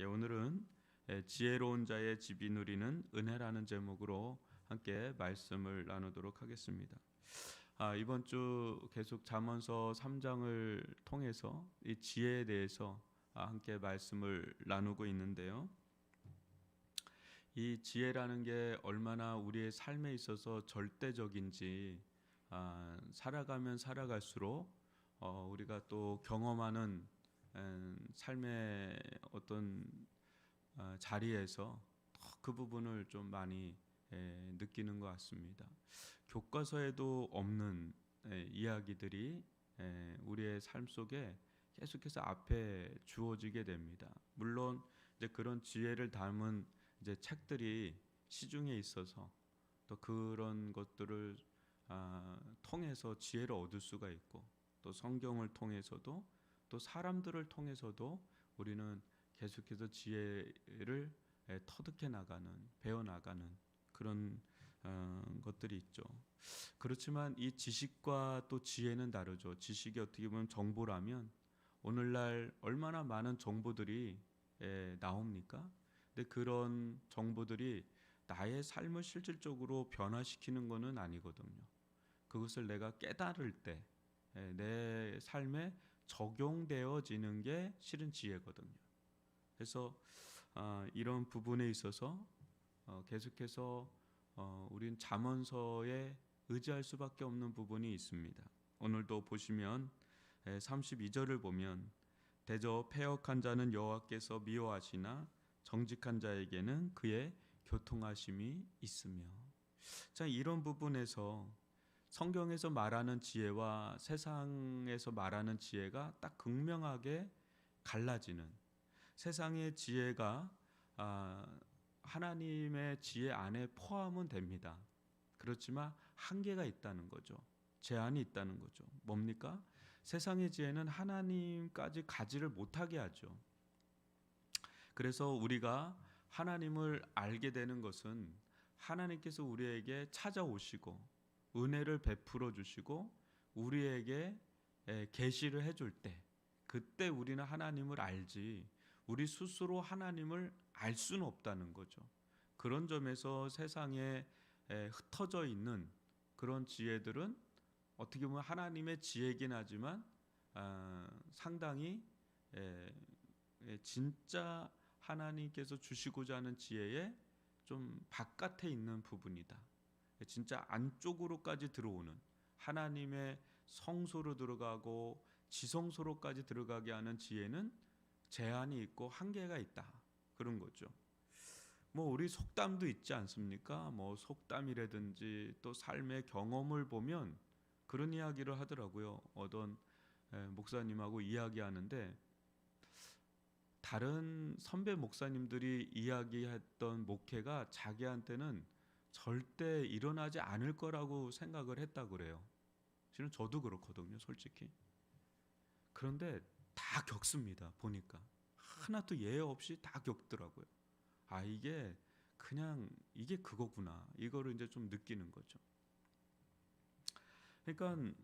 예, 오늘은 예, 지혜로운 자의 집이 누리는 은혜라는 제목으로 함께 말씀을 나누도록 하겠습니다. 아, 이번 주 계속 잠언서 3장을 통해서 이 지혜에 대해서 아, 함께 말씀을 나누고 있는데요. 이 지혜라는 게 얼마나 우리의 삶에 있어서 절대적인지 아, 살아가면 살아갈수록 어, 우리가 또 경험하는 음, 삶의 어떤 어, 자리에서 더그 부분을 좀 많이 에, 느끼는 것 같습니다. 교과서에도 없는 에, 이야기들이 에, 우리의 삶 속에 계속해서 앞에 주어지게 됩니다. 물론 이제 그런 지혜를 담은 이제 책들이 시중에 있어서 또 그런 것들을 아, 통해서 지혜를 얻을 수가 있고 또 성경을 통해서도 또 사람들을 통해서도 우리는 계속해서 지혜를 에, 터득해 나가는 배워 나가는 그런 어, 것들이 있죠. 그렇지만 이 지식과 또 지혜는 다르죠. 지식이 어떻게 보면 정보라면 오늘날 얼마나 많은 정보들이 에, 나옵니까? 근데 그런 정보들이 나의 삶을 실질적으로 변화시키는 것은 아니거든요. 그것을 내가 깨달을 때 내 삶에 적용되어지는 게 실은 지혜거든요. 그래서 아, 이런 부분에 있어서 어, 계속해서 어, 우린 잠언서에 의지할 수밖에 없는 부분이 있습니다. 오늘도 보시면 32절을 보면 대저 폐역한 자는 여호와께서 미워하시나 정직한 자에게는 그의 교통하심이 있으며 자 이런 부분에서 성경에서 말하는 지혜와 세상에서 말하는 지혜가 딱 극명하게 갈라지는 세상의 지혜가 아, 하나님의 지혜 안에 포함은 됩니다. 그렇지만 한계가 있다는 거죠. 제한이 있다는 거죠. 뭡니까? 세상의 지혜는 하나님까지 가지를 못하게 하죠. 그래서 우리가 하나님을 알게 되는 것은 하나님께서 우리에게 찾아오시고 은혜를 베풀어 주시고 우리에게 에, 계시를 해줄 때 그때 우리는 하나님을 알지 우리 스스로 하나님을 알 수는 없다는 거죠. 그런 점에서 세상에 에, 흩어져 있는 그런 지혜들은 어떻게 보면 하나님의 지혜긴 하지만 아, 상당히 진짜 하나님께서 주시고자 하는 지혜의 좀 바깥에 있는 부분이다. 진짜 안쪽으로까지 들어오는 하나님의 성소로 들어가고 지성소로까지 들어가게 하는 지혜는 제한이 있고 한계가 있다. 그런 거죠. 뭐 우리 속담도 있지 않습니까? 뭐 속담이라든지 또 삶의 경험을 보면 그런 이야기를 하더라고요. 어떤 목사님하고 이야기하는데 다른 선배 목사님들이 이야기했던 목회가 자기한테는 절대 일어나지 않을 거라고 생각을 했다 그래요. 실은 저도 그렇거든요, 솔직히. 그런데 다 겪습니다. 보니까 하나도 예외 없이 다 겪더라고요. 아 이게 그냥 이게 그거구나. 이거를 이제 좀 느끼는 거죠. 그러니까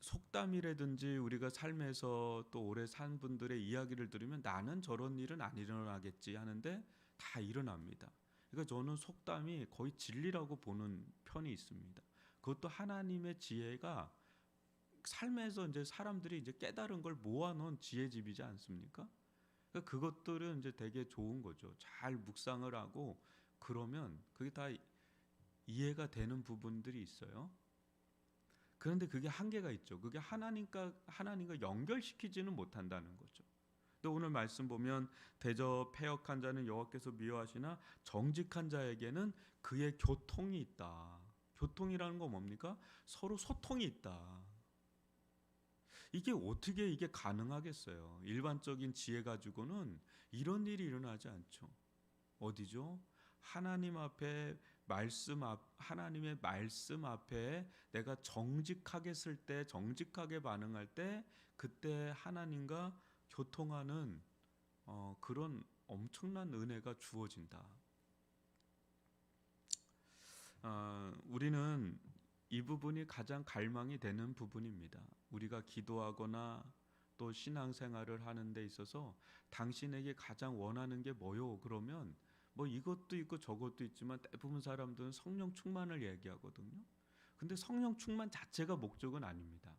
속담이라든지 우리가 삶에서 또 오래 산 분들의 이야기를 들으면 나는 저런 일은 안 일어나겠지 하는데 다 일어납니다. 그러니까 저는 속담이 거의 진리라고 보는 편이 있습니다. 그것도 하나님의 지혜가 삶에서 이제 사람들이 이제 깨달은 걸 모아놓은 지혜집이지 않습니까? 그러니까 그것들은 이제 되게 좋은 거죠. 잘 묵상을 하고 그러면 그게 다 이해가 되는 부분들이 있어요. 그런데 그게 한계가 있죠. 그게 하나님과 하나님과 연결시키지는 못한다는 거죠. 또 오늘 말씀 보면 대저 폐역한 자는 여호와께서 미워하시나 정직한 자에게는 그의 교통이 있다. 교통이라는 거 뭡니까? 서로 소통이 있다. 이게 어떻게 이게 가능하겠어요? 일반적인 지혜 가지고는 이런 일이 일어나지 않죠. 어디죠? 하나님 앞에 말씀 앞 하나님의 말씀 앞에 내가 정직하게 쓸 때 정직하게 반응할 때 그때 하나님과 교통하는 어, 그런 엄청난 은혜가 주어진다. 어, 우리는 이 부분이 가장 갈망이 되는 부분입니다. 우리가 기도하거나 또 신앙생활을 하는 데 있어서 당신에게 가장 원하는 게 뭐요? 그러면 뭐 이것도 있고 저것도 있지만 대부분 사람들은 성령 충만을 얘기하거든요. 근데 성령 충만 자체가 목적은 아닙니다.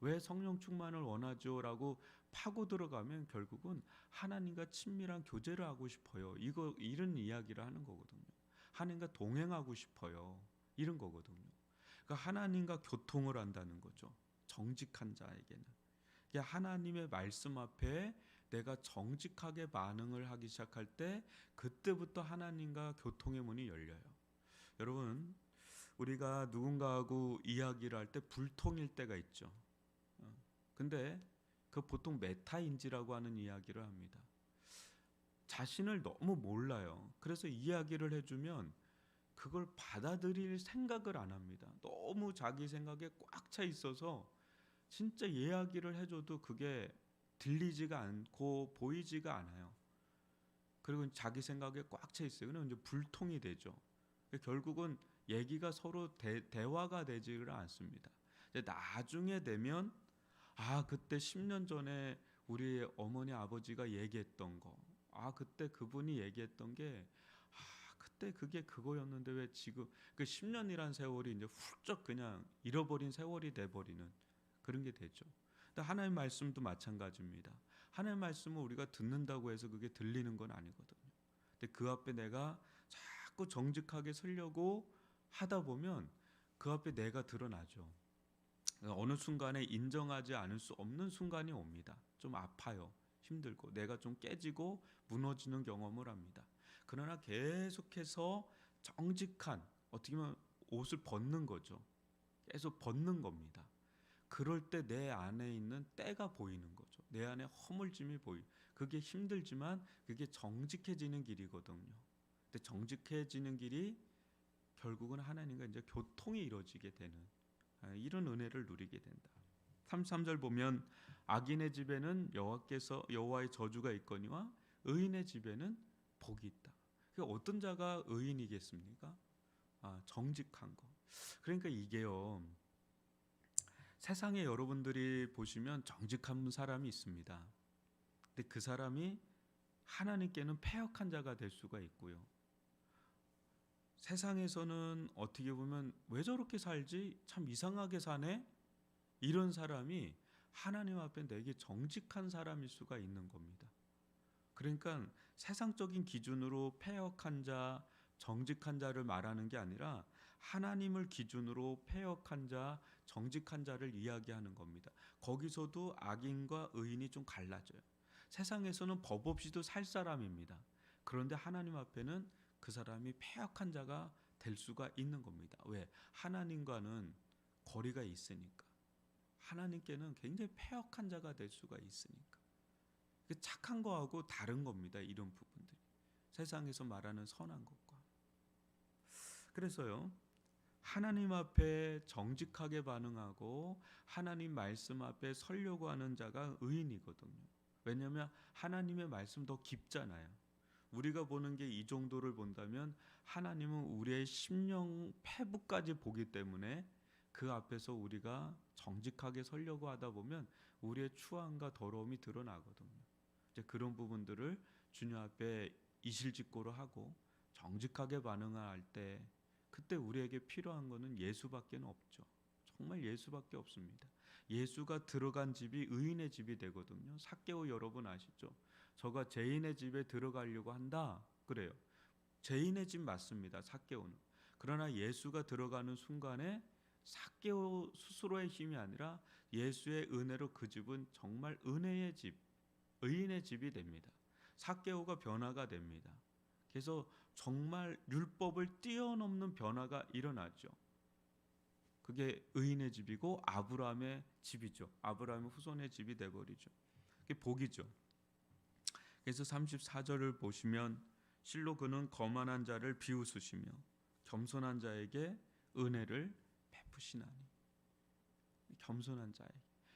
왜 성령 충만을 원하죠라고 파고 들어가면 결국은 하나님과 친밀한 교제를 하고 싶어요. 이거 이런 이야기를 하는 거거든요. 하나님과 동행하고 싶어요. 이런 거거든요. 그러니까 하나님과 교통을 한다는 거죠. 정직한 자에게는. 하나님의 말씀 앞에 내가 정직하게 반응을 하기 시작할 때 그때부터 하나님과 교통의 문이 열려요. 여러분, 우리가 누군가하고 이야기를 할 때 불통일 때가 있죠. 어, 근데 그 보통 메타인지라고 하는 이야기를 합니다. 자신을 너무 몰라요. 그래서 이야기를 해주면 그걸 받아들일 생각을 안 합니다. 너무 자기 생각에 꽉 차 있어서 진짜 이야기를 해줘도 그게 들리지가 않고 보이지가 않아요. 그리고 자기 생각에 꽉 차 있어요. 그러면 이제 불통이 되죠. 결국은 얘기가 서로 대, 대화가 되지를 않습니다. 나중에 되면 아 그때 10년 전에 우리 어머니 아버지가 얘기했던 거, 아 그때 그분이 얘기했던 게 아 그때 그게 그거였는데 왜 지금 그 10년이란 세월이 이제 훌쩍 그냥 잃어버린 세월이 돼 버리는 그런 게 되죠. 근데 하나님 말씀도 마찬가지입니다. 하나님 말씀을 우리가 듣는다고 해서 그게 들리는 건 아니거든요. 근데 그 앞에 내가 자꾸 정직하게 서려고 하다 보면 그 앞에 내가 드러나죠. 어느 순간에 인정하지 않을 수 없는 순간이 옵니다. 좀 아파요. 힘들고 내가 좀 깨지고 무너지는 경험을 합니다. 그러나 계속해서 정직한 어떻게 보면 옷을 벗는 거죠. 계속 벗는 겁니다. 그럴 때 내 안에 있는 때가 보이는 거죠. 내 안에 허물짐이 보이. 그게 힘들지만 그게 정직해지는 길이거든요. 근데 정직해지는 길이 결국은 하나님과 이제 교통이 이루어지게 되는 아, 이런 은혜를 누리게 된다. 33절 보면 악인의 집에는 여호와께서 여호와의 저주가 있거니와 의인의 집에는 복이 있다. 그 어떤 자가 의인이겠습니까? 아, 정직한 거. 그러니까 이게요. 세상에 여러분들이 보시면 정직한 사람이 있습니다. 근데 그 사람이 하나님께는 패역한 자가 될 수가 있고요. 세상에서는 어떻게 보면 왜 저렇게 살지? 참 이상하게 사네? 이런 사람이 하나님 앞에 되게 정직한 사람일 수가 있는 겁니다. 그러니까 세상적인 기준으로 패역한 자, 정직한 자를 말하는 게 아니라 하나님을 기준으로 패역한 자, 정직한 자를 이야기하는 겁니다. 거기서도 악인과 의인이 좀 갈라져요. 세상에서는 법 없이도 살 사람입니다. 그런데 하나님 앞에는 그 사람이 패역한 자가 될 수가 있는 겁니다. 왜? 하나님과는 거리가 있으니까. 하나님께는 굉장히 패역한 자가 될 수가 있으니까. 그 착한 거하고 다른 겁니다. 이런 부분들이. 세상에서 말하는 선한 것과. 그래서요. 하나님 앞에 정직하게 반응하고 하나님 말씀 앞에 서려고 하는 자가 의인이거든요. 왜냐하면 하나님의 말씀 더 깊잖아요. 우리가 보는 게 이 정도를 본다면 하나님은 우리의 심령 패부까지 보기 때문에 그 앞에서 우리가 정직하게 서려고 하다 보면 우리의 추함과 더러움이 드러나거든요. 이제 그런 부분들을 주님 앞에 이실직고로 하고 정직하게 반응할 때 그때 우리에게 필요한 것은 예수밖에 없죠. 정말 예수밖에 없습니다. 예수가 들어간 집이 의인의 집이 되거든요. 사개오 여러분 아시죠? 저가 죄인의 집에 들어가려고 한다. 그래요. 죄인의 집 맞습니다. 사개오는. 그러나 예수가 들어가는 순간에 사개오 스스로의 힘이 아니라 예수의 은혜로 그 집은 정말 은혜의 집, 의인의 집이 됩니다. 사개오가 변화가 됩니다. 그래서 정말 율법을 뛰어넘는 변화가 일어나죠. 그게 의인의 집이고 아브라함의 집이죠. 아브라함의 후손의 집이 돼 버리죠. 그게 복이죠. 그래서 34절을 보시면 실로 그는 거만한 자를 비웃으시며 겸손한 자에게 은혜를 베푸시나니 겸손한 자에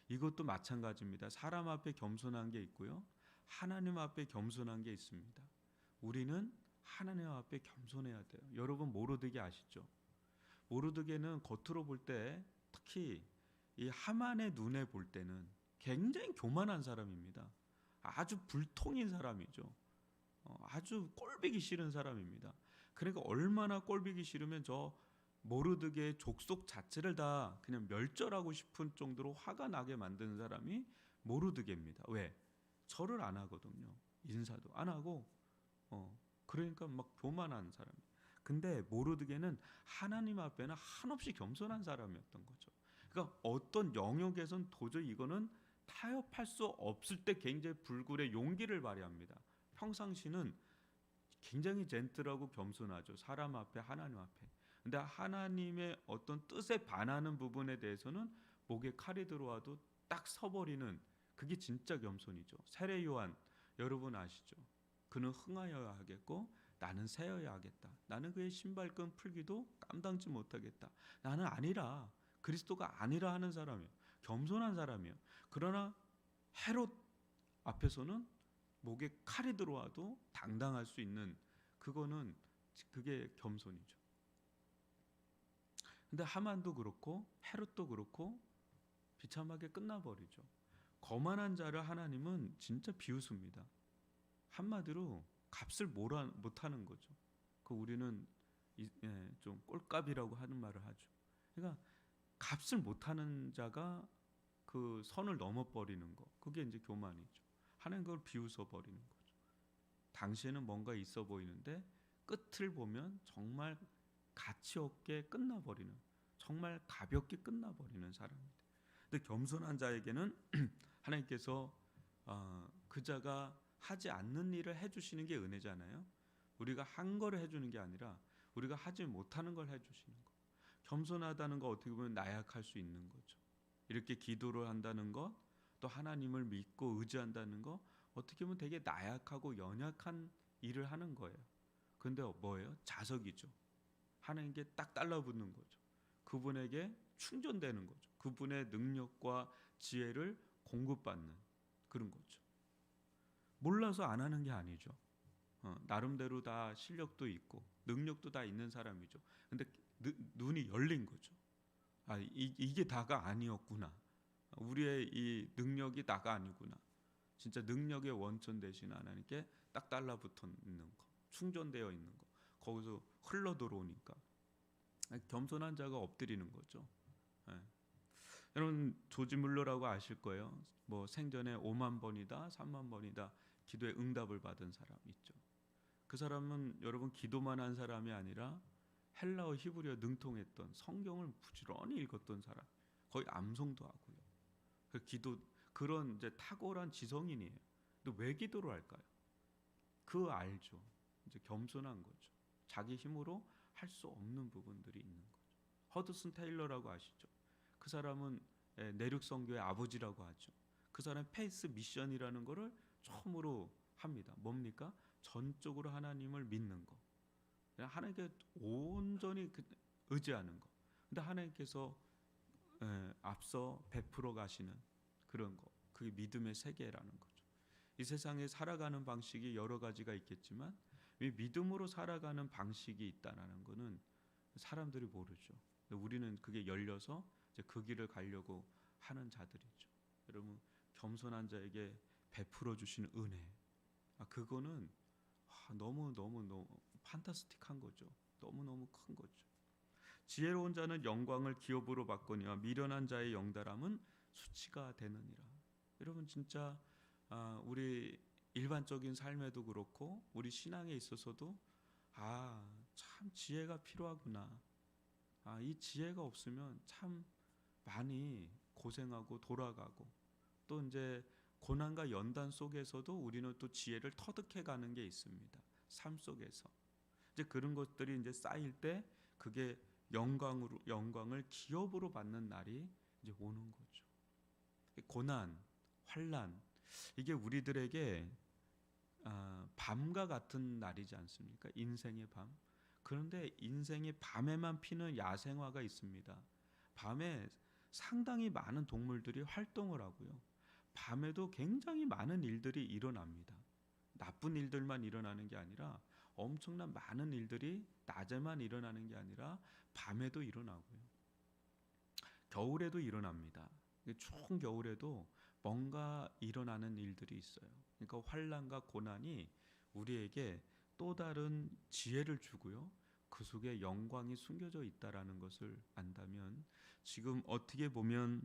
이것도 마찬가지입니다. 사람 앞에 겸손한 게 있고요. 하나님 앞에 겸손한 게 있습니다. 우리는 하나님 앞에 겸손해야 돼요. 여러분 모르드게 아시죠? 모르드게는 겉으로 볼 때 특히 이 하만의 눈에 볼 때는 굉장히 교만한 사람입니다. 아주 불통인 사람이죠. 어, 아주 꼴보기 싫은 사람입니다. 그러니까 얼마나 꼴보기 싫으면 저 모르드게의 족속 자체를 다 그냥 멸절하고 싶은 정도로 화가 나게 만드는 사람이 모르드게입니다. 왜? 절을 안 하거든요. 인사도 안 하고 어 그러니까 막 교만한 사람. 근데 모르드게는 하나님 앞에는 한없이 겸손한 사람이었던 거죠. 그러니까 어떤 영역에선 도저히 이거는 타협할 수 없을 때 굉장히 불굴의 용기를 발휘합니다. 평상시는 굉장히 젠틀하고 겸손하죠. 사람 앞에 하나님 앞에. 근데 하나님의 어떤 뜻에 반하는 부분에 대해서는 목에 칼이 들어와도 딱 서버리는 그게 진짜 겸손이죠. 세례 요한 여러분 아시죠? 그는 흥하여야 하겠고 나는 새어야 하겠다. 나는 그의 신발끈 풀기도 감당치 못하겠다. 나는 아니라 그리스도가 아니라 하는 사람이에요. 겸손한 사람이에요. 그러나 헤롯 앞에서는 목에 칼이 들어와도 당당할 수 있는 그거는 그게 겸손이죠. 근데 하만도 그렇고 헤롯도 그렇고 비참하게 끝나버리죠. 거만한 자를 하나님은 진짜 비웃습니다. 한마디로 값을 못하는 거죠. 그 우리는 이, 예, 좀 꼴값이라고 하는 말을 하죠. 그러니까 값을 못하는 자가 그 선을 넘어버리는 거, 그게 이제 교만이죠. 하나님 그걸 비웃어 버리는 거죠. 당시에는 뭔가 있어 보이는데 끝을 보면 정말 가치 없게 끝나버리는, 정말 가볍게 끝나버리는 사람입니다. 근데 겸손한 자에게는 하나님께서 어, 그 자가 하지 않는 일을 해주시는 게 은혜잖아요. 우리가 한 거를 해주는 게 아니라 우리가 하지 못하는 걸 해주시는 거. 겸손하다는 거 어떻게 보면 나약할 수 있는 거죠. 이렇게 기도를 한다는 것, 또 하나님을 믿고 의지한다는 거, 어떻게 보면 되게 나약하고 연약한 일을 하는 거예요. 근데 뭐예요? 자석이죠. 하나님께 딱 달라붙는 거죠. 그분에게 충전되는 거죠. 그분의 능력과 지혜를 공급받는 그런 거죠. 몰라서 안 하는 게 아니죠. 어, 나름대로 다 실력도 있고 능력도 다 있는 사람이죠. 근데 누, 눈이 열린 거죠. 아, 이, 이게 다가 아니었구나. 우리의 이 능력이 다가 아니구나. 진짜 능력의 원천 대신 하나님께 딱 달라붙어 있는 거, 충전되어 있는 거, 거기서 흘러 들어오니까 겸손한 자가 엎드리는 거죠. 예. 여러분 조지 물러라고 아실 거예요. 뭐 생전에 5만 번이다, 3만 번이다 기도에 응답을 받은 사람 있죠. 그 사람은 여러분 기도만 한 사람이 아니라 헬라어 히브리어 능통했던 성경을 부지런히 읽었던 사람. 거의 암송도 하고요. 그 기도 그런 이제 탁월한 지성인이에요. 근데 왜 기도를 할까요? 그 알죠. 이제 겸손한 거죠. 자기 힘으로 할 수 없는 부분들이 있는 거죠. 허드슨 테일러라고 아시죠? 그 사람은 예, 내륙 선교의 아버지라고 하죠. 그 사람 페이스 미션이라는 거를 처음으로 합니다. 뭡니까? 전적으로 하나님을 믿는 거. 하나님께 온전히 그 의지하는 거. 근데 하나님께서 에, 앞서 베풀어 가시는 그런 거. 그게 믿음의 세계라는 거죠. 이 세상에 살아가는 방식이 여러 가지가 있겠지만 이 믿음으로 살아가는 방식이 있다라는 거는 사람들이 모르죠. 우리는 그게 열려서 그 길을 가려고 하는 자들이죠. 여러분 겸손한 자에게 베풀어 주시는 은혜. 아 그거는 아, 너무 너무 너무 판타스틱한 거죠. 너무 너무 큰 거죠. 지혜로운 자는 영광을 기업으로 받거니와 미련한 자의 영달함은 수치가 되느니라. 여러분 진짜 아, 우리 일반적인 삶에도 그렇고 우리 신앙에 있어서도 아 참 지혜가 필요하구나. 아 이 지혜가 없으면 참 많이 고생하고 돌아가고 또 이제 고난과 연단 속에서도 우리는 또 지혜를 터득해 가는 게 있습니다. 삶 속에서 이제 그런 것들이 이제 쌓일 때 그게 영광으로 영광을 기업으로 받는 날이 이제 오는 거죠. 고난, 환란 이게 우리들에게 아, 밤과 같은 날이지 않습니까? 인생의 밤. 그런데 인생의 밤에만 피는 야생화가 있습니다. 밤에 상당히 많은 동물들이 활동을 하고요. 밤에도 굉장히 많은 일들이 일어납니다. 나쁜 일들만 일어나는 게 아니라 엄청난 많은 일들이 낮에만 일어나는 게 아니라 밤에도 일어나고요. 겨울에도 일어납니다. 추운 겨울에도 뭔가 일어나는 일들이 있어요. 그러니까 환란과 고난이 우리에게 또 다른 지혜를 주고요. 그 속에 영광이 숨겨져 있다라는 것을 안다면 지금 어떻게 보면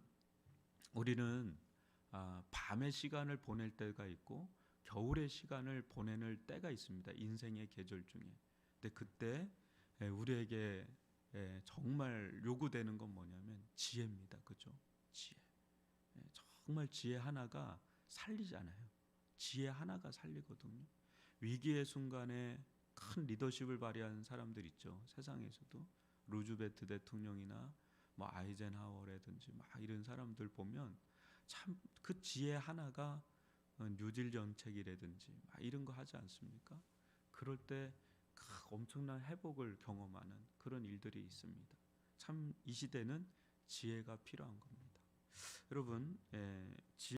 우리는 아, 밤의 시간을 보낼 때가 있고 겨울의 시간을 보내는 때가 있습니다. 인생의 계절 중에. 근데 그때 에, 우리에게 에, 정말 요구되는 건 뭐냐면 지혜입니다. 그죠? 지혜. 예, 정말 지혜 하나가 살리잖아요. 지혜 하나가 살리거든요. 위기의 순간에 큰 리더십을 발휘하는 사람들 있죠. 세상에서도 루즈베트 대통령이나 뭐 아이젠하워라든지 막 이런 사람들 보면 참 그 지혜 하나가 어, 뉴딜 정책이라든지 막 이런 거 하지 않습니까? 그럴 때그 엄청난 회복을 경험하는 그런 일들이 있습니다. 참 이 시대는 지혜가 필요한 겁니다. 여러분, 예, 지혜